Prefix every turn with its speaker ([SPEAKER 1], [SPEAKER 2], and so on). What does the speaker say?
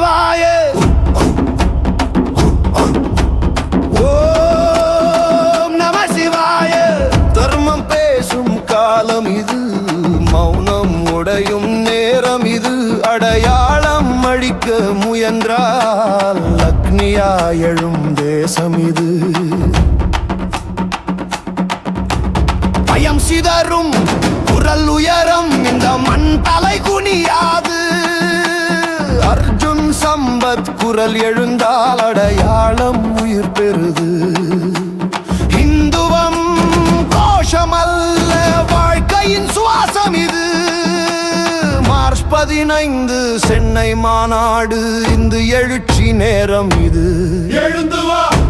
[SPEAKER 1] சிவாய ஓம் நம சிவாய. தர்மம் பேசும் காலம் இது. மௌனம் உடையும் நேரம் இது. அடையாளம் அழிக்க முயன்றால் அக்னியா எழும் தேசம் இது. பயம் சிதறும் குரல் உயரம் இந்த அர்ஜுன் சம்பத் குரல் எழுந்தால் அடையாளம் உயிர் பெறுது. இந்துவம் கோஷமல்ல வாழ்க்கையின் சுவாசம் இது. மார்ச் பதினைந்து சென்னை மாநாடு இந்த எழுச்சி நேரம் இது.
[SPEAKER 2] எழுந்துவா!